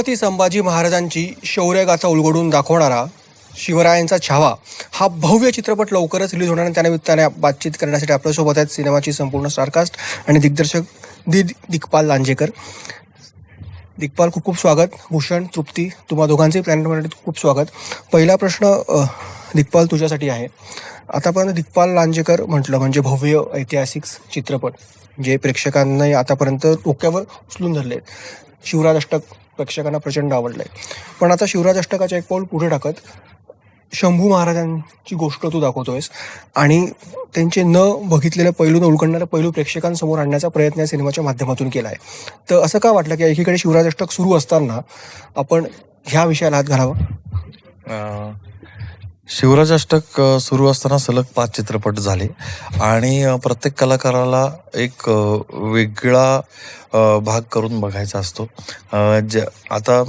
छत्रपती संभाजी महाराजांची शौर्यगाथा उलगडून दाखवणारा शिवरायांचा छावा हा भव्य चित्रपट लवकरच रिलीज होणार आणि त्यानिमित्ताने बातचीत करण्यासाठी आपल्यासोबत आहेत सिनेमाची संपूर्ण स्टारकास्ट आणि दिग्दर्शक दि दिग्पाल लांजेकर. दिग्पाल खूप खूप स्वागत. भूषण तृप्ती तुम्हा दोघांचेही प्लॅनेट खूप स्वागत. पहिला प्रश्न दिग्पाल तुझ्यासाठी आहे. आतापर्यंत दिग्पाल लांजेकर म्हटलं म्हणजे भव्य ऐतिहासिक चित्रपट जे प्रेक्षकांनी आतापर्यंत डोक्यावर उचलून धरले शिवराज अष्टक प्रेक्षकांना प्रचंड आवडलं आहे पण आता शिवराज अष्टकाच्या एक पाऊल पुढे टाकत शंभू महाराजांची गोष्ट तू दाखवतोयस. आणि त्यांचे न बघितलेलं पैलू न उलगडणारं पैलू प्रेक्षकांसमोर आणण्याचा प्रयत्न या सिनेमाच्या माध्यमातून केला आहे तर असं का वाटलं की एकीकडे शिवराज अष्टक सुरू असताना आपण ह्या विषयाला हात घालावा? शिवराज अष्टक सुरू असताना सलग पाच चित्रपट झाले. आणि प्रत्येक कलाकाराला एक वेगळा भाग करून बघायचा असतो. ज आता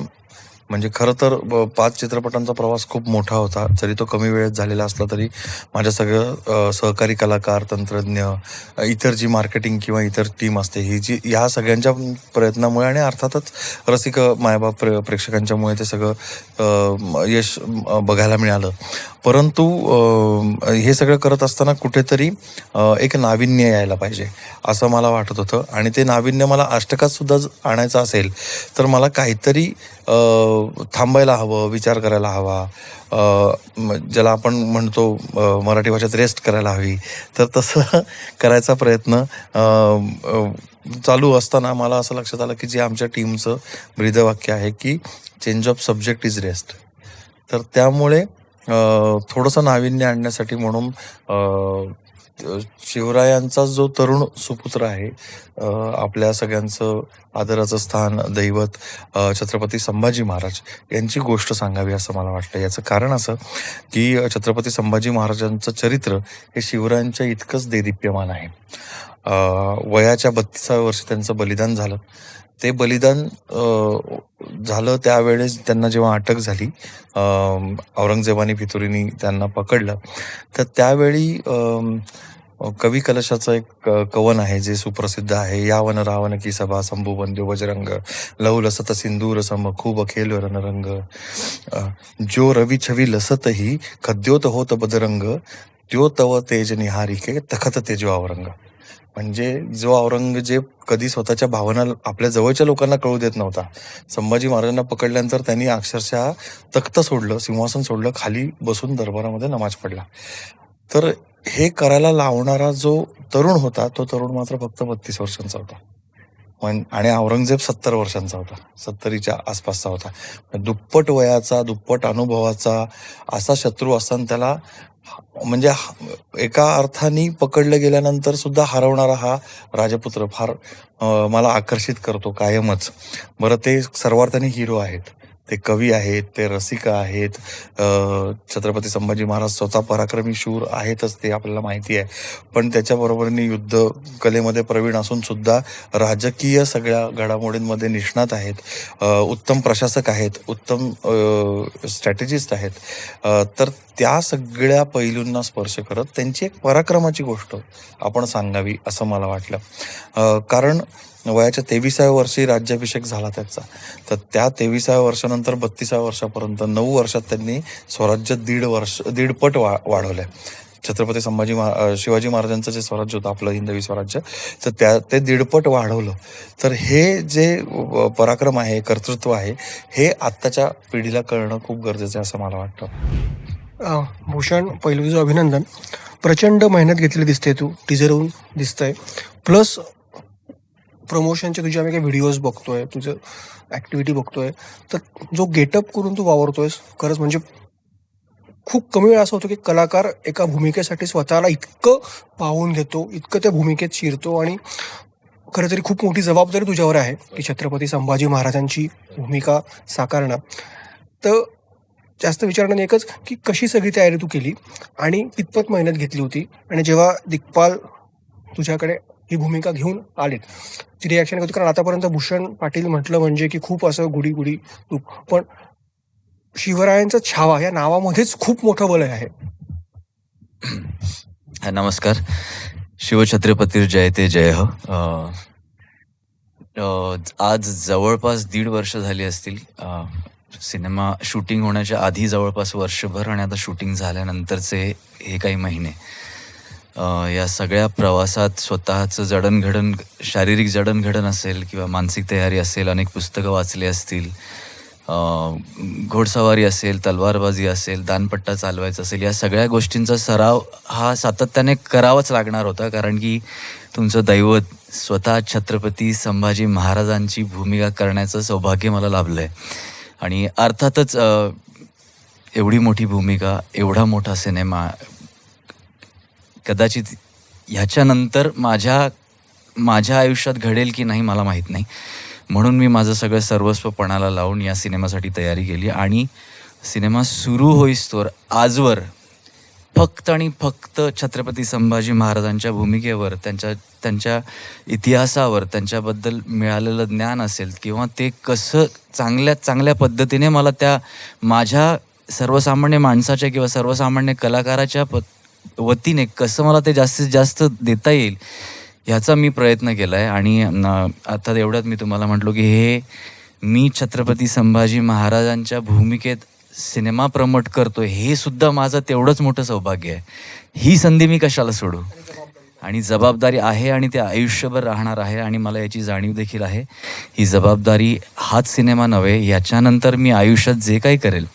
म्हणजे खरं तर ब- पाच चित्रपटांचा प्रवास खूप मोठा होता. जरी तो कमी वेळेत झालेला असला तरी माझ्या सगळं सहकारी कलाकार तंत्रज्ञ इतर जी मार्केटिंग किंवा इतर टीम असते ही जी ह्या सगळ्यांच्या प्रयत्नामुळे आणि अर्थातच रसिक मायबाप प्रे प्रेक्षकांच्यामुळे ते सगळं यश बघायला मिळालं. परंतु हे सगळं करत असताना कुठेतरी एक नाविन्य यायला पाहिजे असं मला वाटत होतं. आणि ते नाविन्य मला अष्टकात सुद्धा ज- आणायचं असेल तर मला काहीतरी थांबायला हवं विचार करायला हवा. ज्याला आपण म्हणतो मराठी भाषेत रेस्ट करायला हवी. तर तसं करायचा प्रयत्न चालू असताना मला असं लक्षात आलं की जे आमच्या टीमचं ब्रीदवाक्य आहे की change of subject is rest तर त्यामुळे थोडंसं नाविन्य आणण्यासाठी म्हणून शिवरायांचा जो तरुण सुपुत्र आहे आपल्या सगळ्यांचं आदराचं स्थान दैवत छत्रपती संभाजी महाराज यांची गोष्ट सांगावी असं मला वाटतं. याचं कारण असं की छत्रपती संभाजी महाराजांचं चरित्र हे शिवरायांच्या इतकंच देदीप्यमान आहे. वयाच्या बत्तीसाव्या वर्षी त्यांचं बलिदान झालं. ते बलिदान झालं त्यावेळेस त्यांना जेव्हा अटक झाली औरंगजेबाने औरंगजेबानी फितुरीनी त्यांना पकडलं तर त्यावेळी कवी कलशाचं एक कवन आहे जे सुप्रसिद्ध आहे. यावन रावण की सभा संभू बंधू बजरंग लहू लसत सिंदूर सम खूप खेल रणरंग जो रवी छवी लसतही खद्योत होत बदरंग त्यो तव तेज निहारिके तखत तेजो औरंग म्हणजे जो औरंगजेब कधी स्वतःच्या भावना आपल्या जवळच्या लोकांना कळू देत नव्हता. संभाजी महाराजांना पकडल्यानंतर त्यांनी अक्षरशः तख्त सोडलं सिंहासन सोडलं खाली बसून दरबारामध्ये नमाज पडला. तर हे करायला लावणारा जो तरुण होता तो तरुण मात्र फक्त बत्तीस वर्षांचा होता. पण आणि औरंगजेब सत्तर वर्षांचा होता. सत्तरीच्या आसपासचा होता. दुप्पट वयाचा दुप्पट अनुभवाचा असा शत्रू असताना त्याला म्हणजे एका अर्थाने पकडलं गेल्यानंतर सुद्धा हरवणारा हा राजपुत्र फार मला आकर्षित करतो कायमच. बरं ते सर्वार्थाने हिरो आहेत. ते कवी आहेत ते रसिका आहेत छत्रपती संभाजी महाराज स्वतः पराक्रमी शूर आहेतच ते आपल्याला माहिती आहे. पण त्याच्याबरोबरीने युद्ध कलेमध्ये प्रवीण असून सुद्धा राजकीय सगळ्या घडामोडींमध्ये निष्णात आहेत. उत्तम प्रशासक आहेत उत्तम स्ट्रॅटेजिस्ट आहेत. तर त्या सगळ्या पैलूंना स्पर्श करत त्यांची एक पराक्रमाची गोष्ट आपण सांगावी असं मला वाटलं. कारण वयाच्या तेविसाव्या वर्षी राज्याभिषेक झाला त्याचा. तर त्या तेविसाव्या वर्षानंतर बत्तीसाव्या वर्षापर्यंत नऊ वर्षात त्यांनी स्वराज्य दीड वर्ष दीडपट वा वाढवलं छत्रपती संभाजी महा शिवाजी महाराजांचं जे स्वराज्य होतं आपलं हिंदवी स्वराज्य तर त्या ते दीडपट वाढवलं. तर हे जे पराक्रम आहे कर्तृत्व आहे हे आत्ताच्या पिढीला कळणं खूप गरजेचं आहे असं मला वाटतं. भूषण पहिलूचं अभिनंदन. प्रचंड मेहनत घेतलेली दिसते तू टीजरहून दिसतंय. प्लस प्रमोशनचे तुझे आम्ही काही व्हिडिओज बघतोय तुझं ॲक्टिव्हिटी बघतोय तर जो गेटअप करून तू वावरतोयस खरंच म्हणजे खूप कमी वेळा असं होतं की कलाकार एका भूमिकेसाठी स्वतःला इतकं पाहून घेतो इतकं त्या भूमिकेत शिरतो आणि खरं तरी खूप मोठी जबाबदारी तुझ्यावर आहे की छत्रपती संभाजी महाराजांची भूमिका साकारणं. तर जास्त विचारणं एकच की कशी सगळी तयारी तू केली आणि कितपत मेहनत घेतली होती आणि जेव्हा दिग्पाल तुझ्याकडे ही भूमिका घेऊन आलेत. ती रिॲक्शन करतो. कारण आतापर्यंत भूषण पाटील म्हटलं म्हणजे की खूप असं गुढी गुढी रूप पण शिवरायांचा छावा या नावामध्येच खूप मोठं बलय आहे. नमस्कार. शिवछत्रपती जय ते जय हो. आज जवळपास दीड वर्ष झाली असतील. सिनेमा शूटिंग होण्याच्या आधी जवळपास वर्षभर आणि आता शूटिंग झाल्यानंतरचे हे काही महिने. या सगळ्या प्रवासात स्वतःचं जडणघडण शारीरिक जडणघडण असेल किंवा मानसिक तयारी असेल अनेक पुस्तकं वाचली असतील घोडसवारी असेल तलवारबाजी असेल दानपट्टा चालवायचा असेल या सगळ्या गोष्टींचा सराव हा सातत्याने करावाच लागणार होता. कारण की तुमचं दैवत स्वतः छत्रपती संभाजी महाराजांची भूमिका करण्याचं सौभाग्य मला लाभलं आहे आणि अर्थातच एवढी मोठी भूमिका एवढा मोठा सिनेमा कदाचित ह्याच्यानंतर माझ्या माझ्या आयुष्यात घडेल की नाही मला माहीत नाही. म्हणून मी माझं सगळं सर्वस्व पणाला लावून या सिनेमासाठी तयारी केली. आणि सिनेमा सुरू होईस्तोवर आजवर फक्त आणि फक्त छत्रपती संभाजी महाराजांच्या भूमिकेवर त्यांच्या त्यांच्या इतिहासावर त्यांच्याबद्दल मिळालेलं ज्ञान असेल किंवा ते कसं चांगल्या चांगल्या पद्धतीने मला त्या माझ्या सर्वसामान्य माणसाच्या किंवा सर्वसामान्य कलाकाराच्या प वतीने कसं मला ते जास्तीत जास्त देता येईल ह्याचा मी प्रयत्न केला आहे आणि आता एवढ्यात मी तुम्हाला म्हटलो की हे मी छत्रपती संभाजी महाराजांच्या भूमिकेत सिनेमा प्रमोट करतो हे सुद्धा माझं तेवढंच मोठं सौभाग्य आहे. ही संधी मी कशाला सोडू? आणि जबाबदारी आहे आणि ते आयुष्यभर राहणार आहे आणि मला याची जाणीव देखील आहे. ही जबाबदारी हाच सिनेमा नव्हे याच्यानंतर मी आयुष्यात जे काही करेल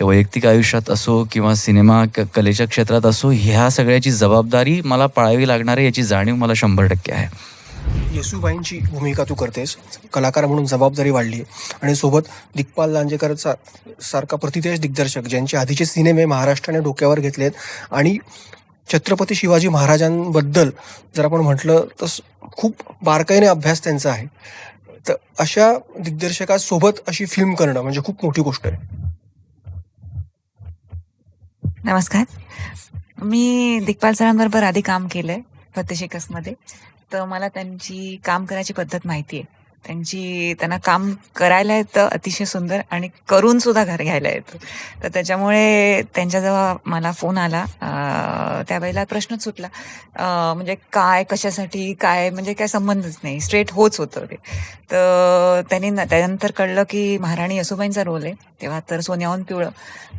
ते वैयक्तिक आयुष्यात असो किंवा सिनेमा क कलेच्या क्षेत्रात असो ह्या सगळ्याची जबाबदारी मला पाळावी लागणार आहे याची जाणीव मला शंभर टक्के आहे. येसूबाईंची भूमिका तू करतेस. कलाकार म्हणून जबाबदारी वाढली. आणि सोबत दिग्पाल लांजेकरचा सारखा प्रतिदेश दिग्दर्शक ज्यांचे आधीचे सिनेमे महाराष्ट्राने डोक्यावर घेतलेत. आणि छत्रपती शिवाजी महाराजांबद्दल जर आपण म्हटलं तर खूप बारकाईने अभ्यास त्यांचा आहे. तर अशा दिग्दर्शकासोबत अशी फिल्म करणं म्हणजे खूप मोठी गोष्ट आहे. नमस्कार. मी दिग्पाल सरांबरोबर आधी काम केलंय फतेशिकसमध्ये. तर मला त्यांची काम करायची पद्धत माहिती आहे त्यांची त्यांना काम करायला येतं अतिशय सुंदर आणि करून सुद्धा घर घ्यायला येतं. तर त्याच्यामुळे त्यांच्याजवळ मला फोन आला. त्यावेळेला प्रश्नच सुटला. म्हणजे काय कशासाठी काय म्हणजे काय संबंधच नाही. स्ट्रेट होच होतं ते. तर त्यांनी न- त्यानंतर कळलं की महाराणी यसुबाईंचा रोल आहे. तेव्हा तर सोन्याहून पिवळं.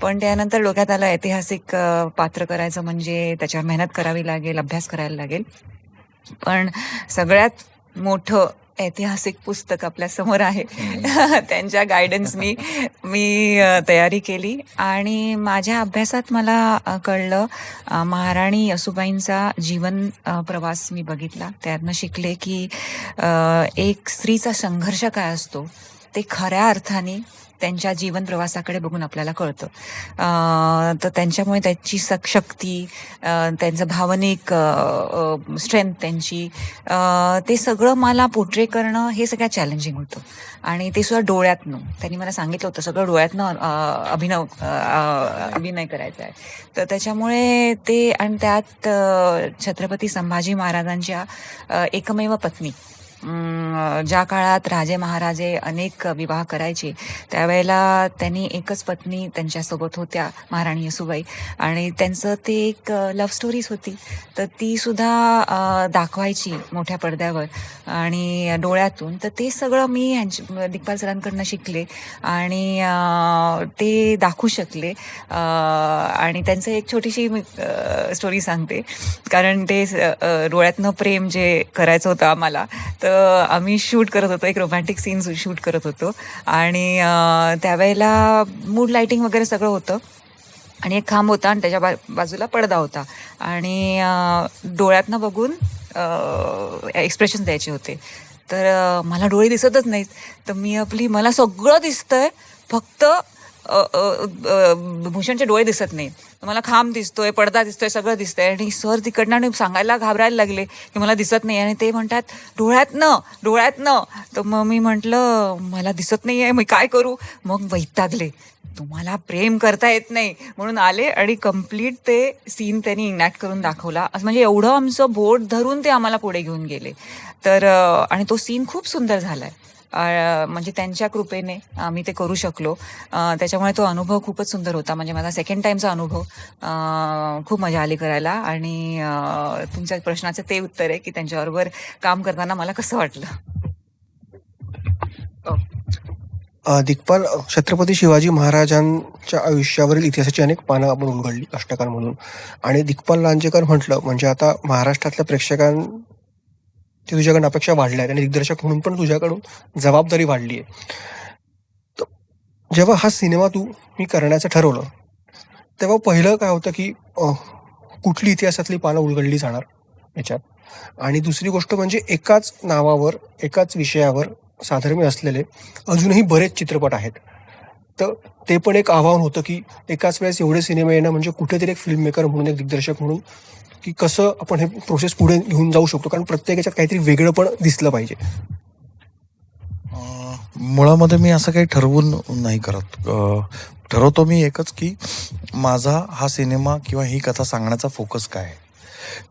पण त्यानंतर डोक्यात आलं ऐतिहासिक पात्र करायचं म्हणजे त्याच्यावर मेहनत करावी लागेल अभ्यास करायला लागेल. पण सगळ्यात मोठं ऐतिहासिक पुस्तक आपल्यासमोर आहे. त्यांच्या गायडन्सनी मी तयारी केली. आणि माझ्या अभ्यासात मला कळलं महाराणी यसुबाईंचा जीवन प्रवास मी बघितला. त्यातनं शिकले की एक स्त्रीचा संघर्ष काय असतो ते खऱ्या अर्थाने त्यांच्या जीवन प्रवासाकडे बघून आपल्याला कळतं. तर त्यांच्यामुळे त्यांची शक्ती त्यांचं भावनिक स्ट्रेंथ त्यांची ते सगळं मला पोट्रे करणं हे सगळ्यात चॅलेंजिंग होतं. आणि ते सुद्धा डोळ्यातनं त्यांनी मला सांगितलं होतं सगळं डोळ्यातनं अभिनव अभिनय करायचा आहे. तर त्याच्यामुळे ते आणि त्यात छत्रपती संभाजी महाराजांच्या एकमेव पत्नी ज्या काळात राजे महाराजे अनेक विवाह करायचे त्यावेळेला त्यांनी एकच पत्नी त्यांच्यासोबत होत्या महाराणी यसुबाई. आणि त्यांचं ते एक लव्ह स्टोरीज होती. तर ती सुद्धा दाखवायची मोठ्या पडद्यावर. आणि डोळ्यातून तर ते सगळं मी ह्यांची दिग्पाल सरांकडनं शिकले. आणि ते दाखवू शकले. आणि त्यांचं एक छोटीशी स्टोरी सांगते. कारण ते डोळ्यातनं प्रेम जे करायचं होतं आम्हाला तर आम्ही शूट करत होतो एक रोमॅन्टिक सीन शूट करत होतो. आणि त्यावेळेला मूड लाईटिंग वगैरे सगळं होतं. आणि एक खांब होता आणि त्याच्या बा बाजूला पडदा होता. आणि डोळ्यातनं बघून एक्सप्रेशन द्यायचे होते. तर मला डोळे दिसतच नाहीत. तर मी आपली मला सगळं दिसतंय. फक्त भूषणचे डोळे दिसत नाही. मला खांब दिसतोय पडदा दिसतोय सगळं दिसतंय. आणि सर तिकडनं आणि सांगायला घाबरायला लागले की मला दिसत नाही. आणि ते म्हणतात डोळ्यातनं डोळ्यातनं. तर मग मी म्हटलं मला दिसत नाही आहे मी काय करू? मग वैतागले. तुम्हाला प्रेम करता येत नाही. म्हणून आले आणि कंप्लीट ते सीन त्यांनी इनॅक्ट करून दाखवला. असं म्हणजे एवढं आमचं बोट धरून ते आम्हाला पुढे घेऊन गेले. तर आणि तो सीन खूप सुंदर झालाय. आहे म्हणजे त्यांच्या कृपेने आम्ही ते करू शकलो. त्याच्यामुळे तो अनुभव खूपच सुंदर होता. म्हणजे माझा सेकंड टाइमचा अनुभव. खूप मजा आली करायला. आणि तुमच्या प्रश्नाचं ते उत्तर आहे की त्यांच्याबरोबर काम करताना मला कसं वाटलं? दिग्पाल छत्रपती शिवाजी महाराजांच्या आयुष्यावरील इतिहासाची अनेक पानं आपण उलगडली अष्टकार म्हणून आणि दिग्पाल लांजेकर म्हटलं म्हणजे आता महाराष्ट्रातल्या ते तुझ्याकडून अपेक्षा वाढल्या आहेत आणि दिग्दर्शक म्हणून पण तुझ्याकडून जबाबदारी वाढली आहे. जेव्हा हा सिनेमा तू मी करण्याचं ठरवलं तेव्हा पहिलं काय होतं की कुठली इतिहासातली पानं उलगडली जाणार याच्यात? आणि दुसरी गोष्ट म्हणजे एकाच नावावर एकाच विषयावर साधर्म्य असलेले अजूनही बरेच चित्रपट आहेत. तर ते पण एक आव्हान होतं की एकाच वेळेस एवढे सिनेमे येणं म्हणजे कुठेतरी एक फिल्म मेकर म्हणून एक दिग्दर्शक म्हणून की कसं आपण हे प्रोसेस पुढे घेऊन जाऊ शकतो? कारण प्रत्येक याच्यात काहीतरी वेगळं पण दिसलं पाहिजे. मुळामध्ये मी असं काही ठरवून नाही करत. ठरवतो मी एकच की माझा हा सिनेमा किंवा ही कथा सांगण्याचा फोकस काय आहे?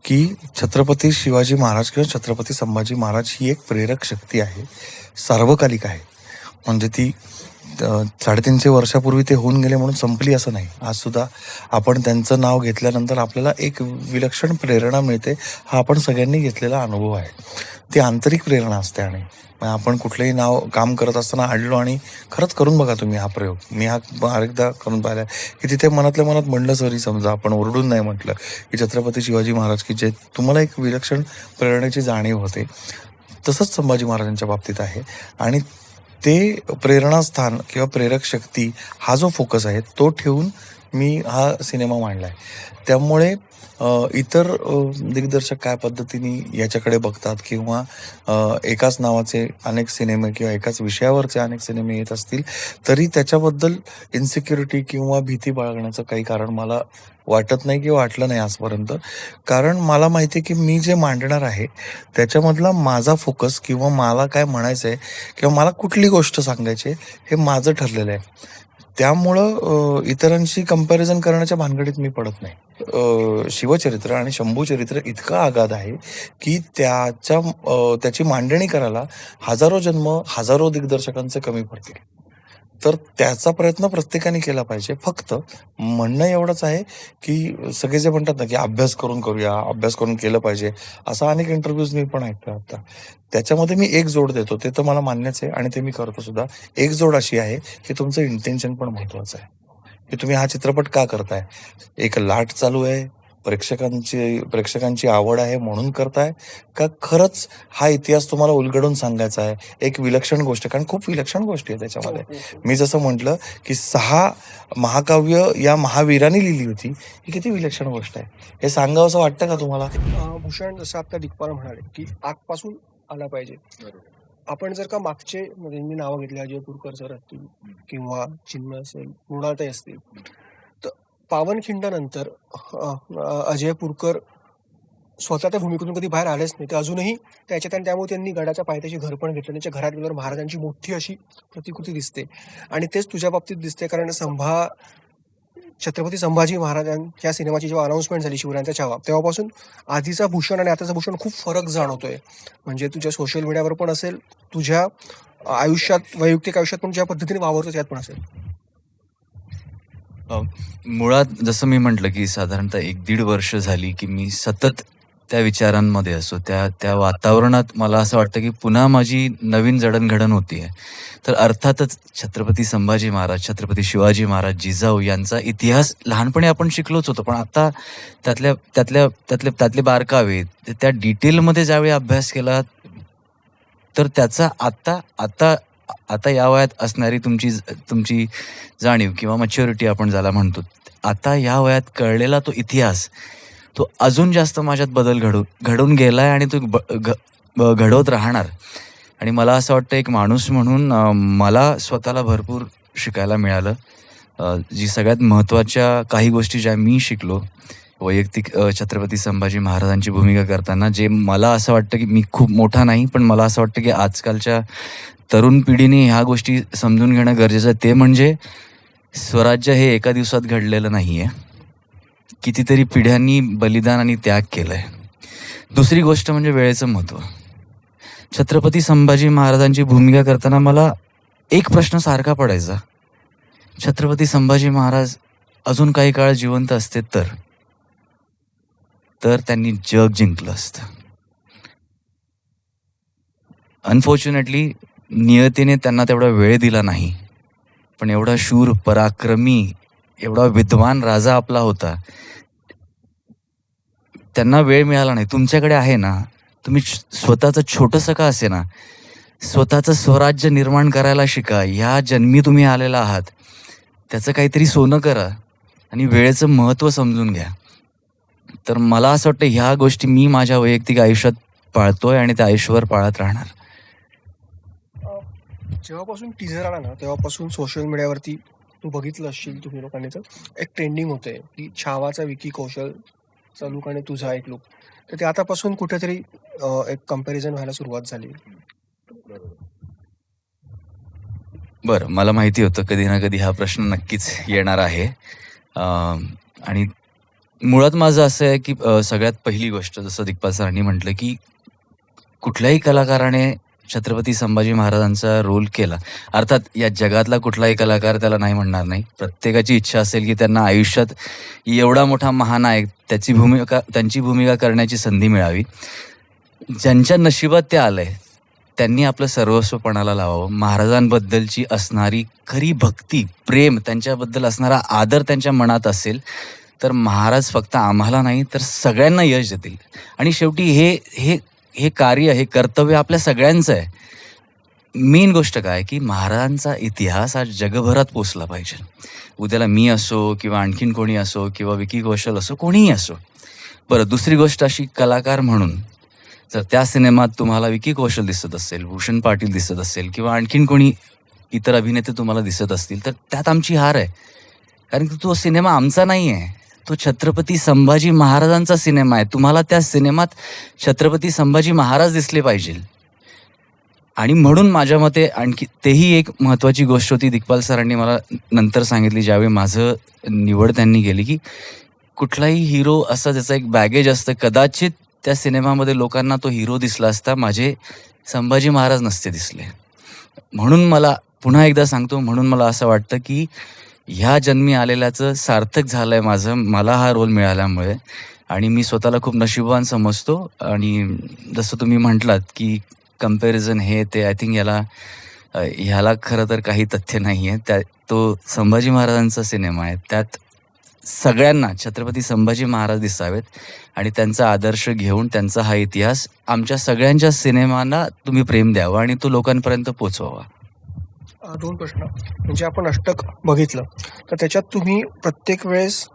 की छत्रपती शिवाजी महाराज किंवा छत्रपती संभाजी महाराज ही एक प्रेरक शक्ती आहे. सार्वकालिक आहे. म्हणजे ती साडेतीनशे वर्षापूर्वी ते होऊन गेले म्हणून संपली असं नाही. आज सुद्धा आपण त्यांचं नाव घेतल्यानंतर आपल्याला एक विलक्षण प्रेरणा मिळते. हा आपण सगळ्यांनी घेतलेला अनुभव आहे. ती आंतरिक प्रेरणा असते आणि मग आपण कुठलंही नाव काम करत असताना आणलो आणि खरंच करून बघा तुम्ही हा प्रयोग. मी हा एकदा करून पाहिला की तिथे मनातल्या मनात म्हणलं सरी समजा आपण ओरडून नाही म्हटलं की छत्रपती शिवाजी महाराज की जे तुम्हाला एक विलक्षण प्रेरणेची जाणीव होते. तसंच संभाजी महाराजांच्या बाबतीत आहे. आणि ते प्रेरणास्थान किंवा प्रेरक शक्ती हा जो फोकस आहे तो ठेवून मी हा सिनेमा मांडला आहे त्यामुळे इतर दिग्दर्शक काय पद्धतीने याच्याकडे बघतात किंवा एकाच नावाचे अनेक सिनेमे किंवा एकाच विषयावरचे अनेक सिनेमे येत असतील तरी त्याच्याबद्दल इन्सिक्युरिटी किंवा भीती बाळगण्याचं काही कारण मला वाटत नाही किंवा वाटलं नाही आजपर्यंत. कारण मला माहिती आहे की मी जे मांडणार आहे त्याच्यामधला माझा फोकस किंवा मला काय म्हणायचं आहे किंवा मला कुठली गोष्ट सांगायची आहे, हे माझं ठरलेलं आहे. त्यामुळं इतरांशी कंपॅरिझन करण्याच्या भानगडीत मी पडत नाही. शिवचरित्र आणि शंभूचरित्र इतकं आगाध आहे की त्याच्या त्याची मांडणी करायला हजारो जन्म हजारो दिग्दर्शकांचे कमी पडतील. तर त्याचा प्रयत्न प्रत्येकाने केला पाहिजे. फक्त म्हणणं एवढंच आहे की सगळे जे म्हणतात ना की अभ्यास करून करूया अभ्यास करून केलं पाहिजे असा अनेक इंटरव्ह्यूज मी पण ऐकतो आता. त्याच्यामध्ये मी एक जोड देतो ते तर मला मान्यच आहे आणि ते मी करतो सुद्धा. एक जोड अशी आहे की तुमचं इंटेन्शन पण महत्वाचं आहे. की तुम्ही हा चित्रपट का करताय? एक लाट चालू आहे प्रेक्षकांची प्रेक्षकांची आवड आहे म्हणून करताय? का खरंच हा इतिहास तुम्हाला उलगडून सांगायचा आहे? एक विलक्षण गोष्ट कारण खूप विलक्षण गोष्टी आहे त्याच्यामध्ये. मी जसं म्हटलं की सहा महाकाव्य या महावीरांनी लिहिली होती ही किती विलक्षण गोष्ट आहे. हे सांगावं असं वाटतं का तुम्हाला? भूषण जसं आता दिग्पाल म्हणाले की आगपासून आला पाहिजे. आपण जर का मागचे म्हणजे मी नावं घेतली अजय पुरकर सर असतील किंवा चिन्मय असेल मृणालताई असतील पावनखिंडानंतर अजयपूरकर अजय पुरकर स्वतः त्या भूमिकेतून कधी बाहेर आलेच नाही. ते अजूनही त्याच्यात आणि त्यामुळे त्यांनी गडाच्या पायथ्याशी घर पण घेतलं त्यांच्या घरात गेल्यावर महाराजांची मोठी अशी प्रतिकृती दिसते. आणि तेच तुझ्या बाबतीत दिसते कारण संभा छत्रपती संभाजी महाराजांच्या सिनेमाची जेव्हा अनाऊन्समेंट झाली शिवरायांचा छावा तेव्हापासून आधीचा भूषण आणि आताचा भूषण खूप फरक जाणवतोय. म्हणजे तुझ्या सोशल मीडियावर पण असेल तुझ्या आयुष्यात वैयक्तिक आयुष्यात पण ज्या पद्धतीने वावरतो त्यात पण असेल. मुळात जसं मी म्हटलं की साधारणतः एक दीड वर्ष झाली की मी सतत त्या विचारांमध्ये असो त्या त्या वातावरणात मला असं वाटतं की पुन्हा माझी नवीन जडणघडण होती आहे. तर अर्थातच छत्रपती संभाजी महाराज छत्रपती शिवाजी महाराज जिजाऊ यांचा इतिहास लहानपणी आपण शिकलोच होतो. पण आता त्यातल्या त्यातल्या त्यातले त्यातले बारकावे ते- त्या डिटेलमध्ये ज्यावेळी अभ्यास केला तर त्याचा आत्ता आता आता या वयात असणारी तुमची तुमची जाणीव किंवा मच्युरिटी आपण ज्याला म्हणतो आता या वयात कळलेला तो इतिहास तो अजून जास्त माझ्यात बदल घडून घडून गेलाय आणि तो ब- घ- घडवत राहणार. आणि मला असं वाटतं एक माणूस म्हणून मला स्वतःला भरपूर शिकायला मिळालं. जी सगळ्यात महत्त्वाच्या काही गोष्टी ज्या मी शिकलो वैयक्तिक छत्रपती संभाजी महाराजांची भूमिका करताना जे मला असं वाटतं की मी खूप मोठा नाही पण मला असं वाटतं की आजकालच्या तरुण पिढीने ह्या गोष्टी समजून घेणं गरजेचं आहे. ते म्हणजे स्वराज्य हे एका दिवसात घडलेलं नाही आहे कितीतरी पिढ्यांनी बलिदान आणि त्याग केलंय. दुसरी गोष्ट म्हणजे वेळेचं महत्त्व. छत्रपती संभाजी महाराजांची भूमिका करताना मला एक प्रश्न सारखा पडायचा. छत्रपती संभाजी महाराज अजून काही काळ जिवंत असते तर? तर त्यांनी जग जिंकलं असतं. अनफॉर्च्युनेटली नियतीने त्यांना तेवढा वेळ दिला नाही. पण एवढा शूर पराक्रमी एवढा विद्वान राजा आपला होता. त्यांना वेळ मिळाला नाही. तुमच्याकडे आहे ना? तुम्ही स्वतःचं छोटंसं का असे ना स्वतःचं स्वराज्य निर्माण करायला शिका. ह्या जन्मी तुम्ही आलेला आहात. त्याचं काहीतरी सोनं करा आणि वेळेचं महत्त्व समजून घ्या. तर मला असं वाटतं ह्या गोष्टी मी माझ्या वैयक्तिक आयुष्यात पाळतोय आणि त्या आयुष्यभर पाळत राहणार. जेव्हापासून टीझर आला ना तेव्हापासून सोशल मीडियावरती तू बघितलं असशील तुम्ही लोकांनी तर एक ट्रेंडिंग होते की छावाचा विकी कौशल लुक आणि तुझा एक लुक तर ते आतापासून कुठेतरी एक कंपॅरिझन व्हायला सुरुवात झाली. बरं मला माहिती होतं कधी ना कधी हा प्रश्न नक्कीच येणार आहे. आणि मुळात माझं असं आहे की सगळ्यात पहिली गोष्ट जसं दिग्पाल सरांनी म्हटलं की कुठल्याही कलाकाराने छत्रपती संभाजी महाराजांचा रोल केला. अर्थात या जगातला कुठलाही कलाकार त्याला नाही म्हणणार नाही. प्रत्येकाची इच्छा असेल की त्यांना आयुष्यात एवढा मोठा महानायक त्याची भूमिका त्यांची भूमिका करण्याची संधी मिळावी. ज्यांच्या नशिबात ते आलंय त्यांनी आपलं सर्वस्वपणाला लावावं. महाराजांबद्दलची असणारी खरी भक्ती प्रेम त्यांच्याबद्दल असणारा आदर त्यांच्या मनात असेल तर महाराज फक्त आम्हाला नाही तर सगळ्यांना यश देतील. आणि शेवटी हे हे हे कार्य हे कर्तव्य आपल्या सगळ्यांचं आहे. मेन गोष्ट काय? की महाराजांचा इतिहास आज जगभरात पोचला पाहिजे. उद्याला मी असो किंवा आणखीन कोणी असो किंवा विकी कौशल असो कोणीही असो. बरं दुसरी गोष्ट अशी कलाकार म्हणून जर त्या सिनेमात तुम्हाला विकी कौशल दिसत असेल भूषण पाटील दिसत असेल किंवा आणखीन कोणी इतर अभिनेते तुम्हाला दिसत असतील तर त्यात आमची हार आहे. कारण की तो सिनेमा आमचा नाही आहे तो छत्रपती संभाजी महाराजांचा सिनेमा आहे. तुम्हाला त्या सिनेमात छत्रपती संभाजी महाराज दिसले पाहिजे. आणि म्हणून माझ्या मते आणखी तेही एक महत्त्वाची गोष्ट होती. दिग्पाल सरांनी मला नंतर सांगितली ज्यावेळी माझं निवड त्यांनी केली की कुठलाही हिरो असा त्याचा एक बॅगेज असतं कदाचित त्या सिनेमामध्ये लोकांना तो हिरो दिसला असता माझे संभाजी महाराज नसते दिसले. म्हणून मला पुन्हा एकदा सांगतो म्हणून मला असं वाटतं की ह्या जन्मी आलेल्याचं सार्थक झालं आहे माझं. मला हा रोल मिळाल्यामुळे. आणि मी स्वतःला खूप नशिबवान समजतो. आणि जसं तुम्ही म्हटलात की कंपॅरिझन हे ते आय थिंक याला ह्याला खरं तर काही तथ्य नाही आहे त्या तो संभाजी महाराजांचा सिनेमा आहे. त्यात सगळ्यांना छत्रपती संभाजी महाराज दिसावेत. आणि त्यांचा आदर्श घेऊन त्यांचा हा इतिहास आमच्या सगळ्यांच्या सिनेमांना तुम्ही प्रेम द्यावा आणि तो लोकांपर्यंत पोचवावा. दोन प्रश्न. म्हणजे आपण अष्टक बघितलं. तर त्याच्यात तुम्ही प्रत्येक वेळेस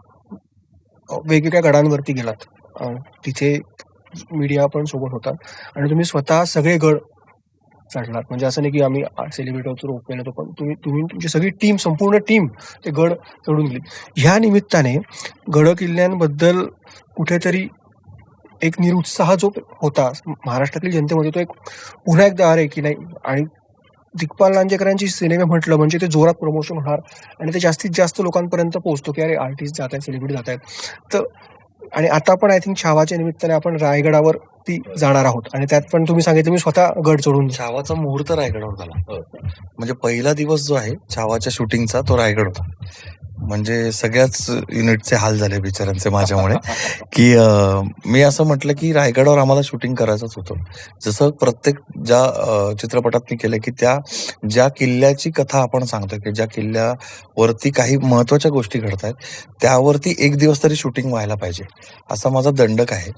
वेगवेगळ्या गडांवरती गेलात. तिथे मीडिया पण सोबत होता. आणि तुम्ही स्वतः सगळे गड चढलात. म्हणजे असं नाही की आम्ही सेलिब्रिटीवरचं रोप होतो पण तुम्ही तुम्ही तुमची सगळी टीम संपूर्ण टीम ते गड चढून गेली. ह्या निमित्ताने गड किल्ल्यांबद्दल कुठेतरी एक निरुत्साह जो होता महाराष्ट्रातील जनतेमध्ये तो एक पुन्हा एकदा अरे की नाही? आणि दिग्पाल लांजेकरांची सिनेमे म्हटलं म्हणजे ते जोरात प्रमोशन होणार आणि ते जास्तीत जास्त लोकांपर्यंत पोहोचतो की अरे आर्टिस्ट जात आहेत सेलिब्रिटी जात आहेत. तर आणि आता पण आय थिंक छावाच्या निमित्ताने आपण रायगडावर ती जाणार आहोत. आणि त्यात पण तुम्ही सांगितलं मी स्वतः गड चढून छावाचा मुहूर्त रायगडावर झाला. म्हणजे पहिला दिवस जो आहे छावाच्या शूटिंगचा तो रायगड होता. म्हणजे सगळ्याच युनिटचे हाल झाले बिचारांचे माझ्यामुळे. की मी असं म्हटलं की रायगडावर आम्हाला शूटिंग करायचंच होतं. जसं प्रत्येक ज्या चित्रपटात मी केलं की त्या ज्या किल्ल्याची कथा आपण सांगतोय की ज्या किल्ल्यावरती काही महत्त्वाच्या गोष्टी घडत आहेत त्यावरती एक दिवस तरी शूटिंग व्हायला पाहिजे असा माझा दंडक आहे.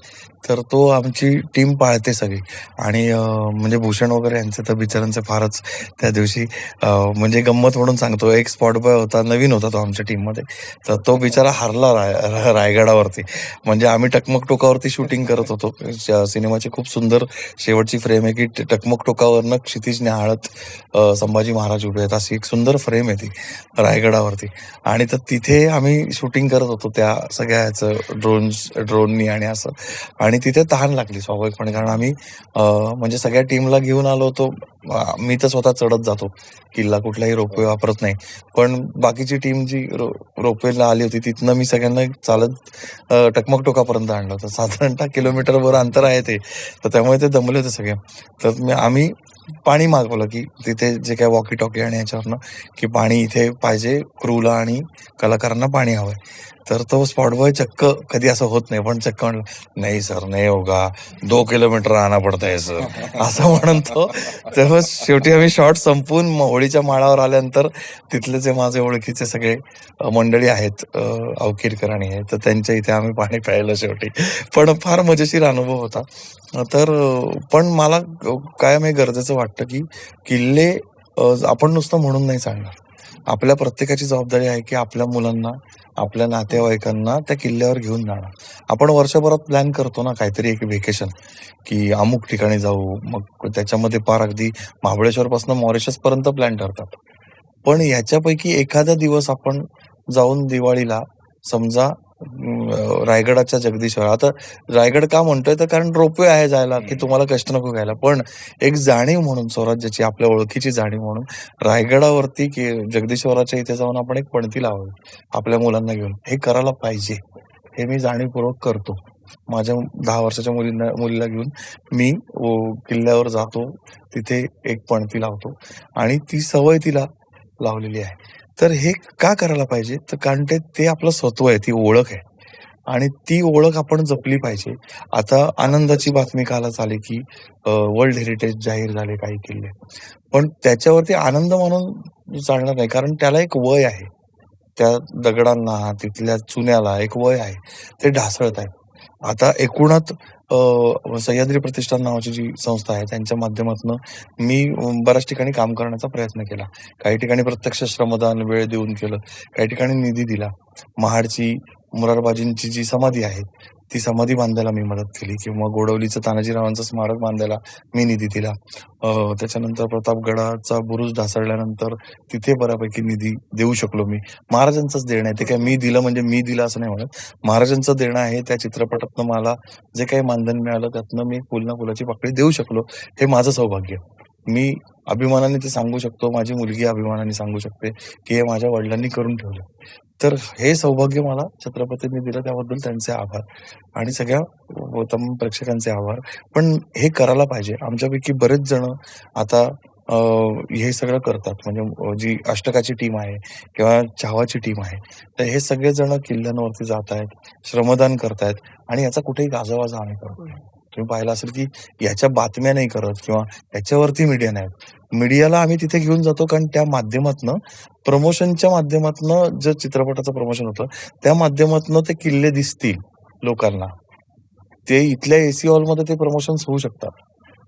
तर तो आमची टीम पाळते सगळी. आणि म्हणजे भूषण वगैरे यांचं तर बिचारांचे फारच त्या दिवशी म्हणजे गंमत म्हणून सांगतो. एक स्पॉट बॉय होता नवीन होता तो आमच्या टीममध्ये. तर तो बिचारा हरला राय रायगडावरती. म्हणजे आम्ही टकमक टोकावरती शूटिंग करत होतो. श- सिनेमाची खूप सुंदर शेवटची फ्रेम आहे की टकमक टोकावरनं क्षितिज न्याहाळत संभाजी महाराज उभे आहेत. अशी एक सुंदर फ्रेम आहे ती रायगडावरती. आणि तर तिथे आम्ही शूटिंग करत होतो त्या सगळ्या ह्याचं ड्रोन्स ड्रोननी आणि असं. आणि तिथे तहान लागली स्वाभाविकपणे. कारण आम्ही म्हणजे सगळ्या टीमला घेऊन आलो होतो. मी तर स्वतः चढत जातो. किल्ला कुठलाही रोपवे वापरत नाही. पण बाकीची टीम जी रो रोपवेला आली होती तिथनं मी सगळ्यांना चालत टकमक टोकापर्यंत आणलं होतं. साधारणतः किलोमीटरवर अंतर आहे ते. तर त्यामुळे ते दमले होते सगळे. तर आम्ही पाणी मागवलं की तिथे जे काय वॉकी टॉकी आणि याच्यावरनं की पाणी इथे पाहिजे क्रूला आणि कलाकारांना पाणी हवंय. तर तो स्पॉट बॉय चक्क कधी असं होत नाही पण चक्क म्हणलं नाही सर नाही होगा. दो किलोमीटर आना पडता है सर. असं म्हणून तो तेव्हा शेवटी आम्ही शॉर्ट संपून होळीच्या माळावर आल्यानंतर तिथले जे माझे ओळखीचे सगळे मंडळी आहेत अवकीरकर आणि हे तर त्यांच्या इथे आम्ही पाणी प्यायलं शेवटी. पण फार मजेशीर अनुभव होता. तर पण मला कायम हे गरजेचं वाटतं की किल्ले आपण नुसतं म्हणून नाही चालणार. आपल्या प्रत्येकाची जबाबदारी आहे की आपल्या मुलांना आपल्या नातेवाईकांना त्या किल्ल्यावर घेऊन जाणार. आपण वर्षभरात प्लॅन करतो ना काहीतरी एक व्हेकेशन की अमुक ठिकाणी जाऊ मग त्याच्यामध्ये पार अगदी महाबळेश्वर पासून मॉरिशस पर्यंत प्लॅन ठरतात. पण याच्यापैकी एखादा दिवस आपण जाऊन दिवाळीला समजा रायगडाच्या जगदीश्वर. आता रायगड का म्हणतोय? तर कारण रोपवे आहे जायला की तुम्हाला कष्ट नको घ्यायला. पण एक जाणीव म्हणून स्वराज्याची आपल्या ओळखीची जाणीव म्हणून रायगडावरती की जगदीश्वराच्या इथे जाऊन आपण एक पणती लावावी आपल्या मुलांना घेऊन. हे करायला पाहिजे. हे मी जाणीवपूर्वक करतो. माझ्या दहा वर्षाच्या मुलींना मुलीला घेऊन मी किल्ल्यावर जातो तिथे एक पणती लावतो. आणि ती सवय तिला लावलेली आहे. तर हे का करायला पाहिजे? तर कारण ते ते आपलं स्वत्व आहे ती ओळख आहे. आणि ती ओळख आपण जपली पाहिजे. आता आनंदाची बातमी कालच आली की वर्ल्ड हेरिटेज जाहीर झाले काही किल्ले. पण त्याच्यावरती आनंद म्हणून चालणार नाही. कारण त्याला एक वय आहे. त्या दगडांना तिथल्या चुन्याला एक वय आहे. ते ढासळत आहेत. आता एकूणात सह्याद्री प्रतिष्ठान नावाची जी संस्था आहे त्यांच्या माध्यमातून मी बऱ्याच ठिकाणी काम करण्याचा प्रयत्न केला. काही ठिकाणी प्रत्यक्ष श्रमदान वेळ देऊन केलं. काही ठिकाणी निधी दिला. महाडची मुरारबाजींची जी समाधी आहे ती समाधी बांधायला मी मदत केली किंवा गोडवलीचं तानाजीरावांचं स्मारक बांधायला मी निधी दिला. त्याच्यानंतर प्रतापगडाचा बुरुज ढासळल्यानंतर तिथे बऱ्यापैकी निधी देऊ शकलो मी. महाराजांचंच देणं आहे. ते काय मी दिलं म्हणजे मी दिलं असं नाही म्हणत. महाराजांचं देणं आहे त्या चित्रपटातनं मला जे काही मानधन मिळालं त्यातनं मी फुलना फुलाची पाकळी देऊ शकलो. हे माझं सौभाग्य. मी अभिमानाने ते सांगू शकतो. माझी मुलगी अभिमानाने सांगू शकते की हे माझ्या वडिलांनी करून ठेवलं. तर हे सौभाग्य मला छत्रपतींनी दिलं त्याबद्दल त्यांचे आभार आणि सगळ्या तमाम प्रेक्षकांचे आभार. पण हे करायला पाहिजे. आमच्यापैकी बरेच जण आता हे सगळं करतात. म्हणजे जी अष्टकाची टीम आहे किंवा चहावाची टीम आहे तर हे सगळेजण किल्ल्यांवरती जात आहेत श्रमदान करतायत आणि याचा कुठेही गाजावाजा आम्ही करतो तुम्ही पाहिलं असेल की याच्या बातम्या नाही करत किंवा याच्यावरती मीडिया नाही मीडियाला आम्ही तिथे घेऊन जातो कारण त्या माध्यमातनं प्रमोशनच्या माध्यमातनं जे चित्रपटाचं प्रमोशन होतं त्या माध्यमातनं ते किल्ले दिसतील लोकांना. ते इथल्या एसी हॉलमध्ये ते प्रमोशन्स होऊ शकतात.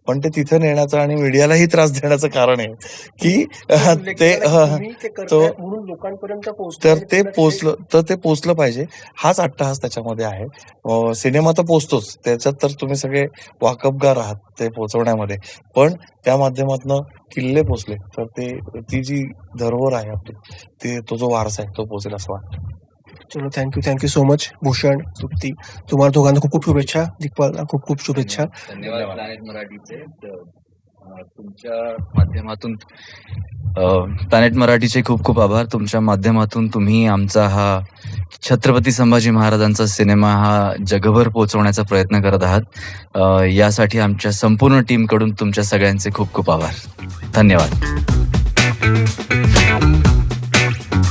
पण ते तिथे नेण्याचं आणि मीडियालाही त्रास देण्याचं कारण आहे की ते तर ते पोचलं तर ते पोचलं पाहिजे. हाच अट्टहास त्याच्यामध्ये आहे. सिनेमा तर पोचतोच त्याच्यात तर तुम्ही सगळे वाकबगार आहात ते पोचवण्यामध्ये पण त्या माध्यमातून किल्ले पोचले तर ते ती जी धरोहर आहे आपली ते तो जो वारसा आहे तो पोचेल असं वाटतं. चलो thank you thank you so much Bhushan Trupti. तुम्हाला दोघांना खूप खूप शुभेच्छा दिग्पालला खूप खूप शुभेच्छा. धन्यवाद. प्लॅनेट मराठीचे तुमच्या माध्यमातून प्लॅनेट मराठीचे खूप खूप आभार. तुमच्या माध्यमातून तुम्ही आमचा हा छत्रपती संभाजी महाराजांचा सिनेमा हा जगभर पोहोचवण्याचा प्रयत्न करत आहात. यासाठी आमच्या संपूर्ण टीमकडून तुमच्या सगळ्यांचे खूप खूप आभार. धन्यवाद.